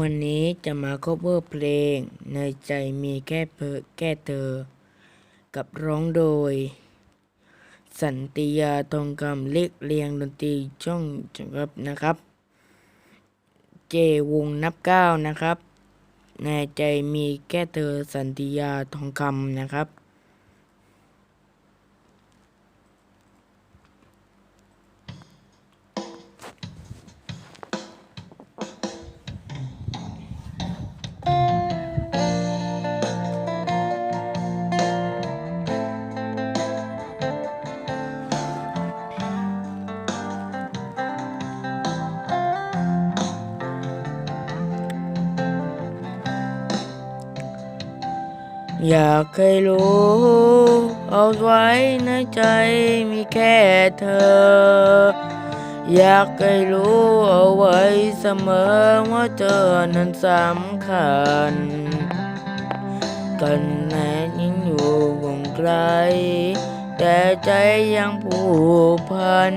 วันนี้จะมา cover เพลง ในใจมีแค่เพอแก้เธอ กับร้องโดย สันติยาทองคำเล็กเรียงดนตรีช่องจังครับนะครับ เจวงนับเก้านะครับ ในใจมีแค่เธอสันติยาทองคำนะครับ อยากให้รู้ เอาไว้ในใจมีแค่เธอ อยากให้รู้เอาไว้เสมอว่าเธอนั้นสำคัญกันแม้ยังอยู่วงไกล แต่ใจยังผูกพัน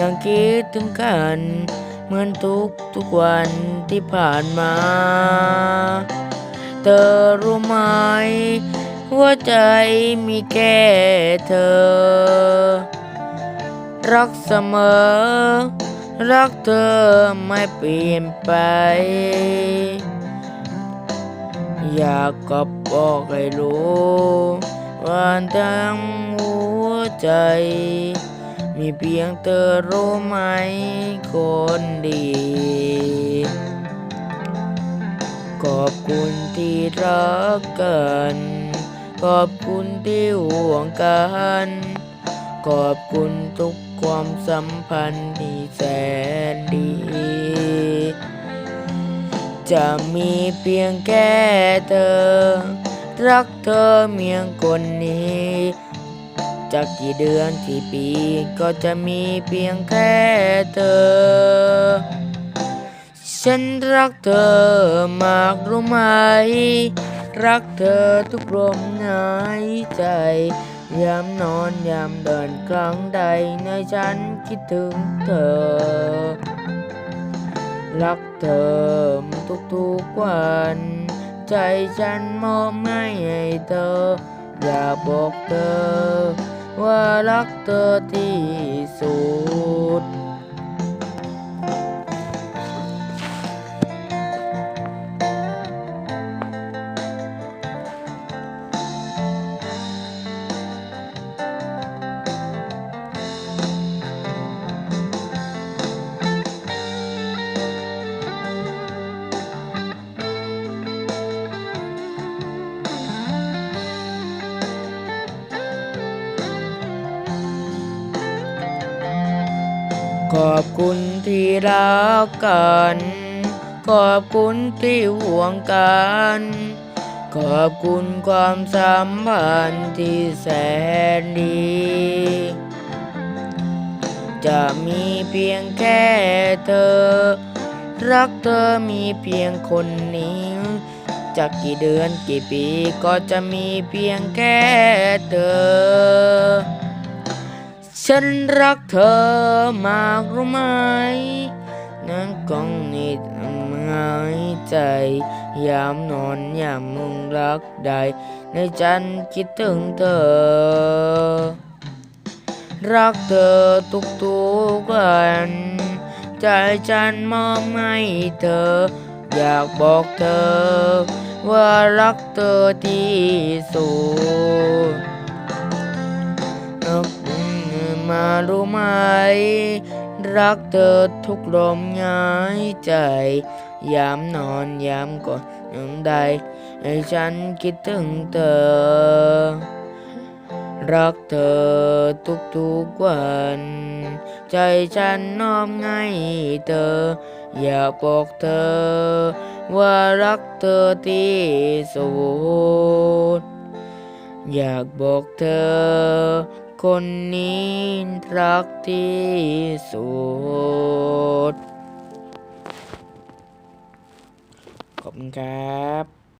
ยังคิดถึงกัน เหมือนทุกทุกวันที่ผ่านมา เธอรู้ไหม หัวใจมีแค่เธอ รักเสมอ รักเธอไม่เปลี่ยนไป อยากก็บอกให้รู้ว่าทั้งหัวใจ มีเพียงเธอรู้ไหมคนดี ขอบคุณที่รักกัน ขอบคุณที่ห่วงกัน ขอบคุณทุกความสัมพันธ์ที่แสนดี จะมีเพียงแค่เธอ รักเธอเมียงคนนี้จากกี่เดือนกี่ปีก็จะมีเพียงแค่เธอ ฉันรักเธอมากรู้ไหม รักเธอทุกลมหายใจ ยามนอนยามเดินครั้งใดในฉันคิดถึงเธอ รักเธอทุกๆวัน ใจฉันมอบให้ให้เธอ อยากบอกเธอ ว่ารักเธอที่สุด ขอบคุณที่รักกัน ขอบคุณที่ห่วงกัน ขอบคุณความสัมพันธ์ที่แสนดี จะมีเพียงแค่เธอ รักเธอมีเพียงคนนี้จากกี่เดือนกี่ปีก็จะมีเพียงแค่เธอ ฉันรักเธอมากรู้ไหมนั่งกองนิดหายใจยามนอนยามมึงรักใด ในฉันคิดถึงเธอ รักเธอทุกทุกๆวัน ใจฉันมองให้เธอ อยากบอกเธอ ว่ารักเธอที่สุด มารู้ไหม รักเธอทุกลมหายใจ ยามนอนยามก่อนยามใด ให้ฉันคิดถึงเธอ รักเธอทุกทุกๆวัน ใจฉันน้อมให้เธอ อยากบอกเธอ ว่ารักเธอที่สุดอยากบอกเธอ คนนี้รักที่สุด ขอบคุณครับ